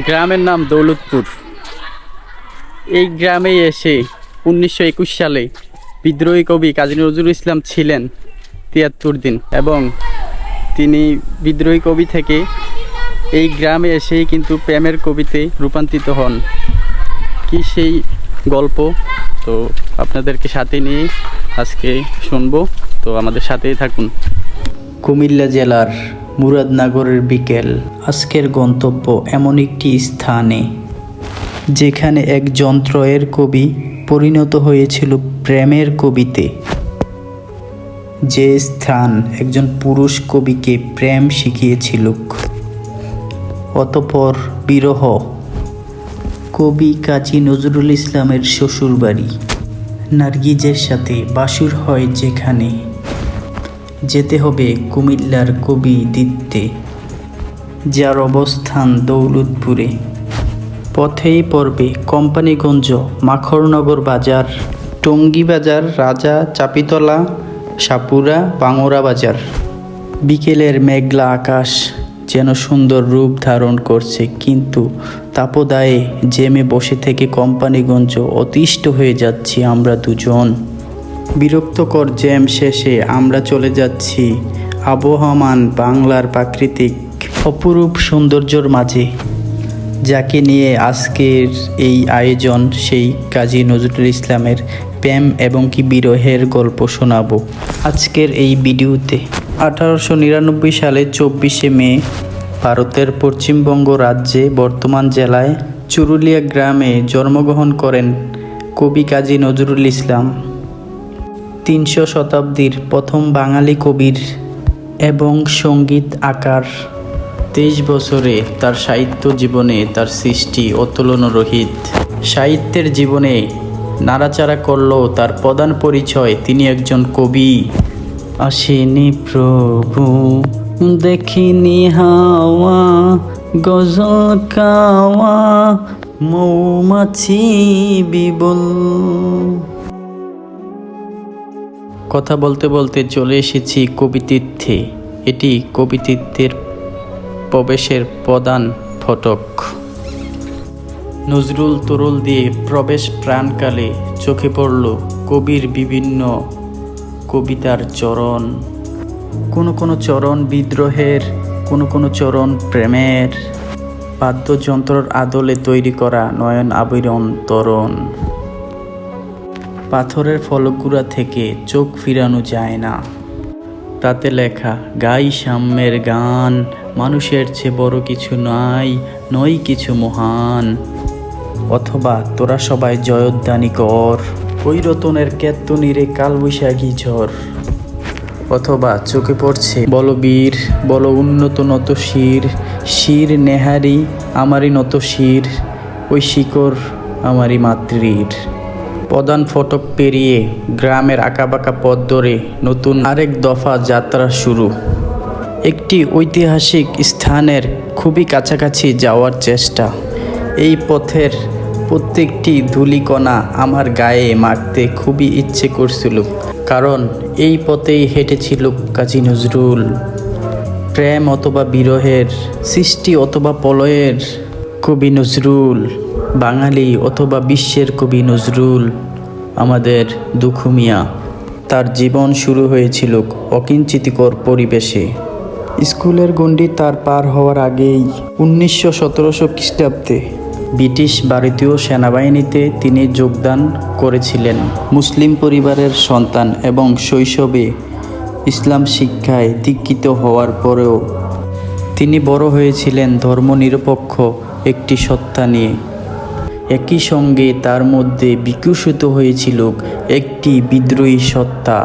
গ্রামের নাম দৌলতপুর। এই গ্রামে এসে উনিশশো একুশ সালে বিদ্রোহী কবি কাজী নজরুল ইসলাম ছিলেন তিয়াত্তর দিন এবং তিনি বিদ্রোহী কবি থেকে এই গ্রামে এসেই কিন্তু প্রেমের কবিতে রূপান্তরিত হন। কি সেই গল্প? তো আপনাদেরকে সাথে নিয়ে আজকে শুনব। তো আমাদের সাথেই থাকুন। কুমিল্লা জেলার মুরাদনগরের বিকেল। আজকের গন্তব্য এমন একটি স্থানে, যেখানে এক যন্ত্রের কবি পরিণত হয়েছিল প্রেমের কবিতে। যে স্থান একজন পুরুষ কবিকে প্রেম শিখিয়েছিল। অতপর বিরহ। কবি কাজী নজরুল ইসলামের শ্বশুরবাড়ি, নার্গিজের সাথে বাসুর হয় যেখানে। যেতে হবে কুমিল্লার কবি দিতে যার অবস্থান দৌলতপুরে। পথেই পড়বে কোম্পানিগঞ্জ, মাখরনগর বাজার টঙ্গী বাজার রাজা, চাপিতলা, সাপুরা, বাঙরা বাজার। বিকেলের মেঘলা আকাশ যেন সুন্দর রূপ ধারণ করছে, কিন্তু তাপদায়ে জেমে বসে থেকে কোম্পানিগঞ্জ অতিষ্ঠ হয়ে যাচ্ছি আমরা দুজন। বিরক্তকর জ্যাম শেষে আমরা চলে যাচ্ছি আবহমান বাংলার প্রাকৃতিক অপরূপ সৌন্দর্যর মাঝে, যাকে নিয়ে আজকের এই আয়োজন সেই কাজী নজরুল ইসলামের প্রেম এবং কি বিরহের গল্প শোনাবো আজকের এই ভিডিওতে। আঠারোশো নিরানব্বই সালে চব্বিশে মে, ভারতের পশ্চিমবঙ্গ রাজ্যে বর্তমান জেলায় চুরুলিয়া গ্রামে জন্মগ্রহণ করেন কবি কাজী নজরুল ইসলাম। তিনশো শতাব্দীর প্রথম বাঙালি কবির এবং সংগীত আকার। তেইশ বছরে তার সাহিত্য জীবনে তার সৃষ্টি অতুলন রহিত সাহিত্যের জীবনে নাড়াচাড়া করলেও তার প্রধান পরিচয় তিনি একজন কবি। আসেনি প্রভু, দেখিনি হাওয়া, গজল কাওয়া, মৌমাছি বিবল। কথা বলতে বলতে চলে এসেছি কবিতীর্থে। এটি কবিতীর্থের প্রবেশের প্রধান ফটক। নজরুল তরুল দিয়ে প্রবেশ প্রাণকালে চোখে পড়ল কবির বিভিন্ন কবিতার চরণ। কোনো কোনো চরণ বিদ্রোহের, কোনো কোনো চরণ প্রেমের। বাদ্যযন্ত্রর আদলে তৈরি করা নয়ন আবিরণ তরণ পাথরের ফলকগুড়া থেকে চোখ ফিরানো যায় না। তাতে লেখা, গাই সাম্যের গান, মানুষের চেয়ে বড় কিছু নাই, নই কিছু মহান। অথবা, তোরা সবাই জয়োদ্দানি কর ওই রতনের কেত্তনিরে কালবৈশাখী ঝড়। অথবা, চোখে পড়ছে বল বীর বল উন্নত নত শির শির নেহারি আমারই নত শির ওই শিকড় আমারই মাতৃর। প্রধান ফটক পেরিয়ে গ্রামের আঁকাবাঁকা পথ ধরে নতুন আরেক দফা যাত্রা শুরু। একটি ঐতিহাসিক স্থানের খুবই কাছাকাছি যাওয়ার চেষ্টা। এই পথের প্রত্যেকটি ধূলিকণা আমার গায়ে মাখতে খুবই ইচ্ছে করছিল, কারণ এই পথেই হেঁটেছিল কাজী নজরুল। প্রেম অথবা বিরহের, সৃষ্টি অথবা প্রলয়ের কবি নজরুল। বাঙালি অথবা বিশ্বের কবি নজরুল আমাদের দুখুমিয়া। তার জীবন শুরু হয়েছিল অকিঞ্চিতিকর পরিবেশে। স্কুলের গণ্ডি তার পার হওয়ার আগেই উনিশশো সতেরোশো খ্রিস্টাব্দে ব্রিটিশ ভারতীয় সেনাবাহিনীতে তিনি যোগদান করেছিলেন। মুসলিম পরিবারের সন্তান এবং শৈশবে ইসলাম শিক্ষায় দীক্ষিত হওয়ার পরেও তিনি বড় হয়েছিলেন ধর্মনিরপেক্ষ একটি সত্তা নিয়ে। একই সঙ্গে তার মধ্যে বিকশিত হয়েছিল একটি বিদ্রোহী সত্তা।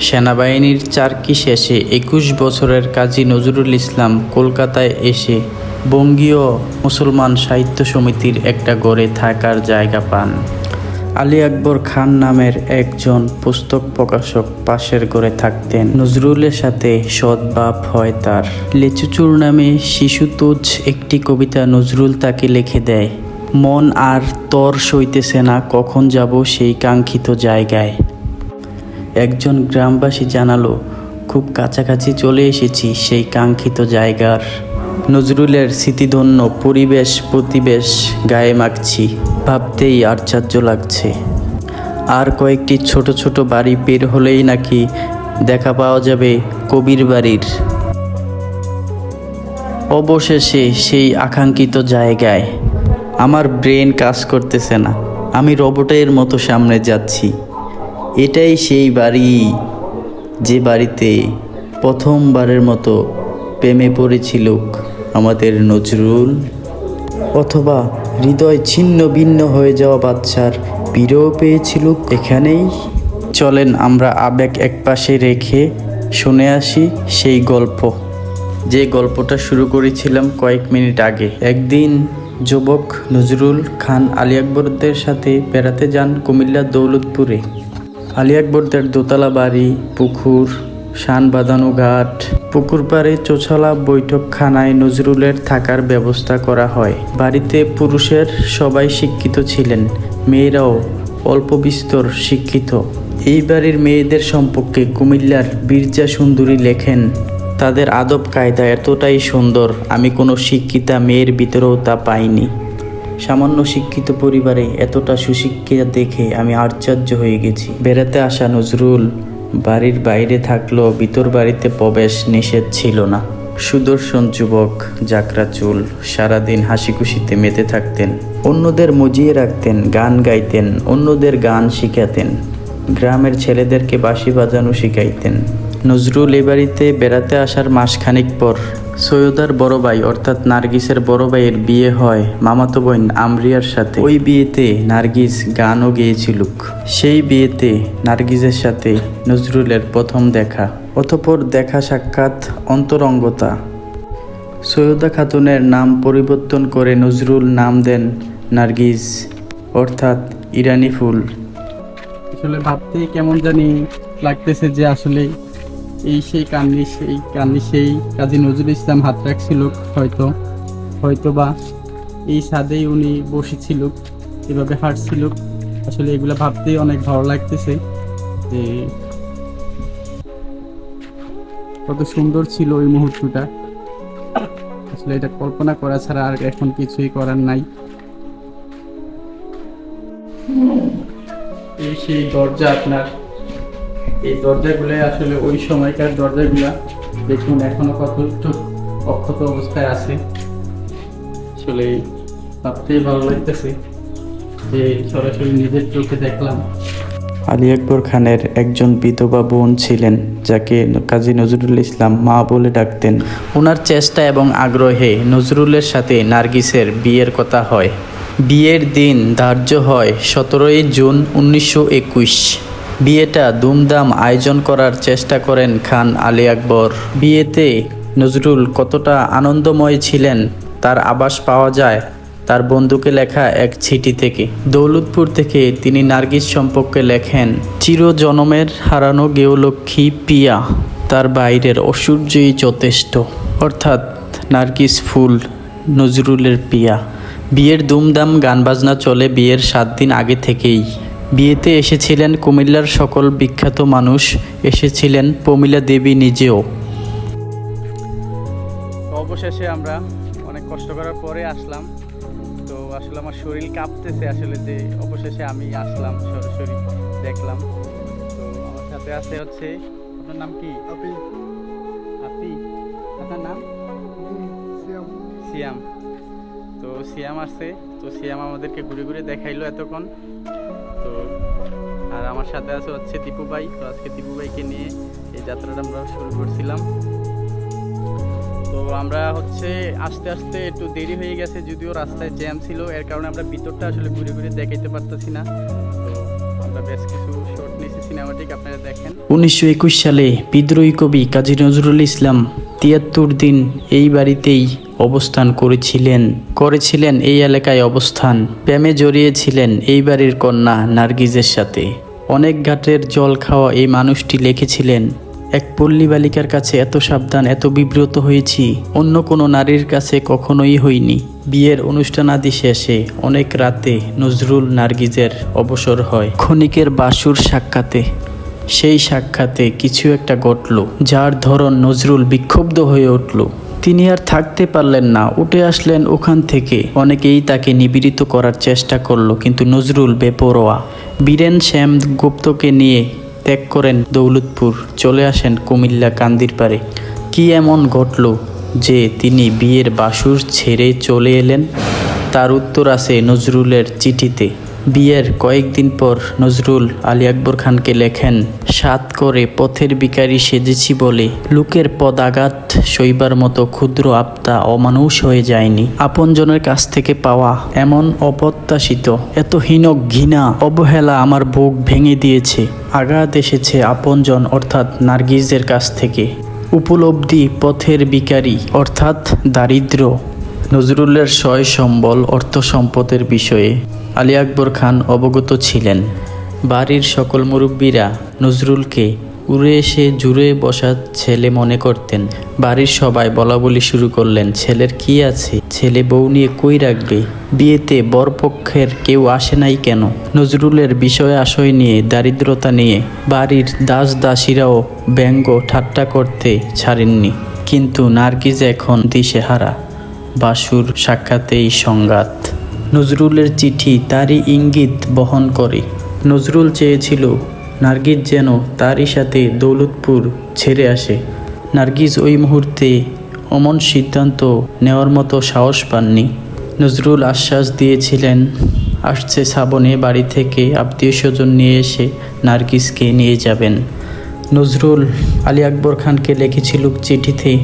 সেনাবাহিনীর চারকি শেষে একুশ বছরের কাজী নজরুল ইসলাম কলকাতায় এসে বঙ্গীয় মুসলমান সাহিত্য সমিতির একটা গড়ে থাকার জায়গা পান। আলী আকবর খান নামের একজন পুস্তক প্রকাশক পাশের ঘরে থাকতেন। নজরুলের সাথে সদ্ভাব হয় তার। লেচুচুর নামে শিশুতুজ একটি কবিতা নজরুল তাকে লিখে দেয়। মন আর তর সইতেছে না, কখন যাব সেই কাঙ্ক্ষিত জায়গায়। একজন গ্রামবাসী জানালো, খুব কাছাকাছি চলে এসেছি সেই কাঙ্ক্ষিত জায়গার। নজরুলের স্মৃতিধন্য পরিবেশ, প্রতিবেশ গায়ে মাখছি, ভাবতেই আশ্চর্য লাগছে। আর কয়েকটি ছোট ছোট বাড়ি বের হলেই নাকি দেখা পাওয়া যাবে কবির বাড়ির। অবশেষে সেই আকাঙ্ক্ষিত জায়গায় আমার ব্রেন কাজ করতেছে না। আমি রবটের মতো সামনে যাচ্ছি। এটাই সেই বাড়ি যে বাড়িতে প্রথমবারের মতো প্রেমে পড়েছিল আমাদের নজরুল। অথবা হৃদয় ছিন্ন ভিন্ন হয়ে যাওয়া বাচ্চার বিরহ পেয়েছিল এখানেই। চলেন আমরা আবেগ একপাশে রেখে শুনে আসি সেই গল্প। যে গল্পটা শুরু করেছিলাম কয়েক মিনিট আগে। একদিন যুবক নজরুল খান আলী আকবরদের সাথে বেড়াতে যান কুমিল্লার দৌলতপুরে। আলী আকবরদের দোতলা বাড়ি, পুকুর শান বাঁধানো ঘাট পুকুর পাড়ে চোছলা বৈঠকখানায় নজরুলের থাকার ব্যবস্থা করা হয়। বাড়িতে পুরুষের সবাই শিক্ষিত ছিলেন, মেয়েরাও অল্প বিস্তর শিক্ষিত। এই বাড়ির মেয়েদের সম্পর্কে কুমিল্লার বীরজা সুন্দরী লেখেন তাদের আদব কায়দা এতটাই সুন্দর, আমি কোনো শিক্ষিতা মেয়ের ভিতরেও তা পাইনি। সামান্য শিক্ষিত পরিবারে এতটা সুশিক্ষিতা দেখে আমি আশ্চর্য হয়ে গেছি। বেড়াতে আসা নজরুল বাড়ির বাইরে থাকলেও ভিতর বাড়িতে প্রবেশ নিষেধ ছিল না। সুদর্শন যুবক জাকরা চুল সারাদিন হাসি খুশিতে মেতে থাকতেন। অন্যদের মজিয়ে রাখতেন, গান গাইতেন, অন্যদের গান শিখাতেন। গ্রামের ছেলেদেরকে বাঁশি বাজানো শিখাইতেন। নজরুল এ বাড়িতে বেড়াতে আসার মাসখানেক পর সৈয়দার বড় ভাই, অর্থাৎ নার্গিসের বড় ভাইয়ের বিয়ে হয় মামাতো বোন আমরিয়ার সাথে। ওই বিয়েতে নার্গিস গানও গেয়েছিল সেই বিয়েতে নার্গিসের সাথে নজরুলের প্রথম দেখা, অতপর দেখা সাক্ষাৎ অন্তরঙ্গতা। সৈয়দা খাতুনের নাম পরিবর্তন করে নজরুল নাম দেন নার্গিস, অর্থাৎ ইরানি ফুল। আসলে ভাবতে কেমন জানি লাগতেছে যে আসলে এই সেই কান্নি সেই কান্নি সেই কাজী নজরুল ইসলাম হাত রাখছিল হয়তো হয়তো বা এই ছাদেই উনি বসেছিল, এভাবে হাঁটছিল। আসলে এগুলো ভাবতেই অনেক ভালো লাগতেছে যে কত সুন্দর ছিল ওই মুহূর্তটা। আসলে এটা কল্পনা করা ছাড়া আর এখন কিছুই করার নাই। এই সেই দরজা আপনার এই দরজাগুলো আসলে ওই সময়কার দরজাগুলা। দেখুন এখনও কতটুকু অক্ষত অবস্থায় আছে। আসলে ভাবতেই ভালো লাগতেছে যে সরাসরি নিজের চোখে দেখলাম। আলী আকবর খানের একজন বিধবা বোন ছিলেন যাকে কাজী নজরুল ইসলাম মা বলে ডাকতেন। ওনার চেষ্টা এবং আগ্রহে নজরুলের সাথে নার্গিসের বিয়ের কথা হয়। বিয়ের দিন ধার্য হয় সতেরোই জুন উনিশশো একুশ। বিয়েটা দুমদাম আয়োজন করার চেষ্টা করেন খান আলী আকবর। বিয়েতে নজরুল কতটা আনন্দময় ছিলেন, তার আবাস পাওয়া যায় তার বন্ধুকে লেখা এক চিঠি থেকে। দৌলতপুর থেকে তিনি নার্গিস সম্পর্কে লেখেন, চিরজনমের হারানো গেওলক্ষ্মী পিয়া, তার বাইরের ঐশ্বর্যই যথেষ্ট। অর্থাৎ নার্গিস ফুল, নজরুলের পিয়া। বিয়ের দুমদাম গান বাজনা চলে বিয়ের সাত দিন আগে থেকেই। বিয়েতে এসেছিলেন কুমিল্লার সকল বিখ্যাত মানুষ এসেছিলেন প্রমিলা দেবী নিজেও। অবশেষে আমরা অনেক কষ্ট করার পরে আসলাম। তো আসলে আমার শরীর কাঁপতেছে আসলে যে অবশেষে আমি আসলাম সরাসরি দেখলাম। তো আমার সাথে আছে হচ্ছে আপনার নাম কি? আপি। আপি? আপনার নাম? সিয়াম। তো সিয়াম আসছে তো সিয়াম আমাদেরকে ঘুরে ঘুরে দেখাইলো এতক্ষণ। তো আর আমার সাথে আছে হচ্ছে দীপু ভাই। তো আজকে দীপু ভাইকে নিয়ে এই যাত্রাটা আমরা শুরু করছিলাম। তো আমরা হচ্ছে আস্তে আস্তে একটু দেরি হয়ে গেছে, যদিও রাস্তায় জ্যাম ছিল, এর কারণে আমরা ভিতরটা আসলে ঘুরে ঘুরে দেখাইতে পারতেছি না। তো আমরা বেশ কিছু শর্ট নিয়েছি সিনেমাটিক আপনারা দেখেন। উনিশশো একুশ সালে বিদ্রোহী কবি কাজী নজরুল ইসলাম তিয়াত্তর দিন এই বাড়িতেই অবস্থান করেছিলেন করেছিলেন এই এলাকায় অবস্থান। প্রেমে জড়িয়েছিলেন এই বাড়ির কন্যা নার্গিজের সাথে। অনেক ঘাটের জল খাওয়া এই মানুষটি লিখেছিলেন, এক পল্লী বালিকার কাছে এত সাবধান, এত বিব্রত হয়েছি। অন্য কোনো নারীর কাছে কখনোই হইনি। বিয়ের অনুষ্ঠানাদি শেষে অনেক রাতে নজরুল নার্গিজের অবসর হয়। ক্ষণিকের বাসুর সাক্ষাতে, সেই সাক্ষাতে কিছু একটা ঘটল, যার ধরন নজরুল বিক্ষুব্ধ হয়ে উঠল। তিনি আর থাকতে পারলেন না। উঠে আসলেন ওখান থেকে। অনেকেই তাকে নিবিড়িত করার চেষ্টা করল, কিন্তু নজরুল বেপরোয়া। বীরেন শ্যাম গুপ্তকে নিয়ে ত্যাগ করেন দৌলতপুর। চলে আসেন কুমিল্লা কান্দির পারে কি এমন ঘটল যে তিনি বিয়ের বাসুর ছেড়ে চলে এলেন? তার উত্তর আছে নজরুলের চিঠিতে। বিয়ের কয়েকদিন পর নজরুল আলী আকবর খানকে লেখেন, সাত করে পথের বিকারী সেজেছি বলে। লোকের পদাঘাত সইবার মতো ক্ষুদ্র আপ্তা অমানুষ হয়ে যায়নি। আপনজনের কাছ থেকে পাওয়া এমন অপ্রত্যাশিত এত হীন ঘৃণা, অবহেলা আমার বুক ভেঙে দিয়েছে। আঘাত এসেছে আপনজন, অর্থাৎ নার্গিজের কাছ থেকে। উপলব্ধি পথের বিকারী অর্থাৎ দারিদ্র নজরুলের সয় সম্বল অর্থ সম্পদের বিষয়ে আলী আকবর খান অবগত ছিলেন। বাড়ির সকল মুরব্বীরা নজরুলকে উড়ে এসে জুড়ে বসা ছেলে মনে করতেন। বাড়ির সবাই বলা বলি শুরু করলেন, ছেলের কি আছে? ছেলে বউ নিয়ে কই রাখবে? বিয়েতে বরপক্ষের কেউ আসে নাই কেন? নজরুলের বিষয় আশয় নিয়ে, দারিদ্রতা নিয়ে বাড়ির দাস দাসীরাও ব্যঙ্গ ঠাট্টা করতে ছাড়েননি। কিন্তু নার্গিজ এখন দিশেহারা। বাসুর সাক্ষাতেই সংঘাত। নজরুলের চিঠি তারই ইঙ্গিত বহন করে। নজরুল চেয়েছিল, নার্গিস যেন তারই সাথে দৌলতপুর ছেড়ে আসে। নার্গিস ওই মুহূর্তে অমন সিদ্ধান্ত নেওয়ার মতো সাহস পাননি। নজরুল আশ্বাস দিয়েছিলেন, আসছে শ্রাবণে বাড়ি থেকে আত্মীয় স্বজন নিয়ে এসে নার্গিসকে নিয়ে যাবেন। নজরুল আলী আকবর খানকে লিখেছিল চিঠিতে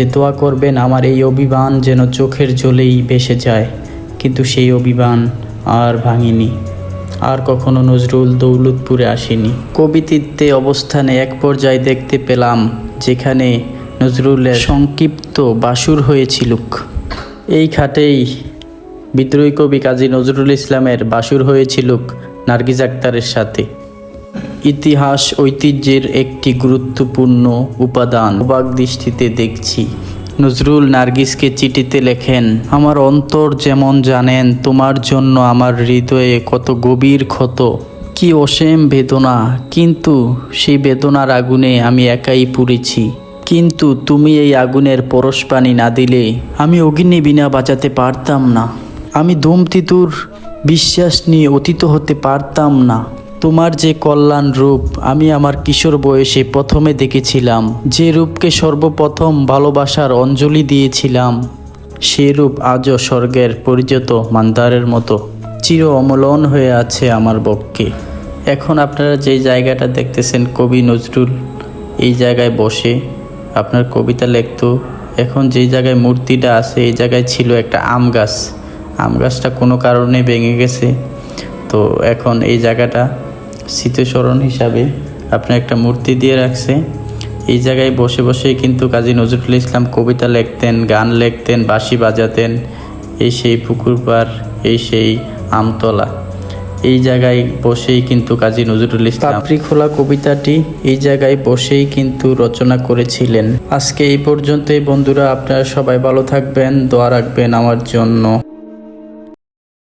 যে দোয়া করবেন, আমার এই অভিমান যেন চোখের জলেই ভেসে যায়। কিন্তু সেই অভিমান আর ভাঙিনি, আর কখনো নজরুল দৌলতপুরে আসেনি। কবিতিত্বে অবস্থানে এক পর্যায়ে দেখতে পেলাম, যেখানে নজরুলের সংক্ষিপ্ত বাসুর হয়েছিল এই খাটেই বিদ্রোহী কবি কাজী নজরুল ইসলামের বাসুর হয়েছিল নার্গিজ আক্তারের সাথে। ইতিহাস ঐতিহ্যের একটি গুরুত্বপূর্ণ উপাদান। অবাক দৃষ্টিতে দেখছি। নজরুল নার্গিসকে চিঠিতে লেখেন, আমার অন্তর যেমন জানেন, তোমার জন্য আমার হৃদয়ে কত গভীর ক্ষত। কি অসীম বেদনা, কিন্তু সেই বেদনার আগুনে আমি একাই পুড়েছি। কিন্তু তুমি এই আগুনের পরশ পানি না দিলে আমি অগ্নি বিনা বাঁচাতে পারতাম না। আমি ধূমতিতুর বিশ্বাস নিয়ে অতীত হতে পারতাম না। তোমার যে কল্যাণ রূপ, আমি আমার কিশোর বয়সে প্রথমে দেখেছিলাম। যে রূপকে সর্বপ্রথম ভালোবাসার অঞ্জলি দিয়েছিলাম, সে রূপ আজও স্বর্গের পরিচিত মান্দারের মতো চির অমলন হয়ে আছে আমার বক্ষে। এখন আপনারা যে জায়গাটা দেখতেছেন কবি নজরুল, এই জায়গায় বসে আপনার কবিতা লিখতো। এখন যেই জায়গায় মূর্তিটা আছে, এই জায়গায় ছিল একটা আম গাছ। আম গাছটা কোনো কারণে ভেঙে গেছে। তো এখন এই জায়গাটা স্মৃতিস্মরণ হিসাবে আপনার একটা মূর্তি দিয়ে রাখছে। এই জায়গায় বসে বসেই কিন্তু কাজী নজরুল ইসলাম কবিতা লিখতেন, গান লিখতেন, বাঁশি বাজাতেন, এই সেই পুকুর পাড় এই সেই আমতলা। এই জায়গায় বসেই কিন্তু কাজী নজরুল ইসলাম খোলা কবিতাটি এই জায়গায় বসেই কিন্তু রচনা করেছিলেন। আজকে এই পর্যন্তই বন্ধুরা, আপনারা সবাই ভালো থাকবেন, দোয়া রাখবেন আমার জন্য।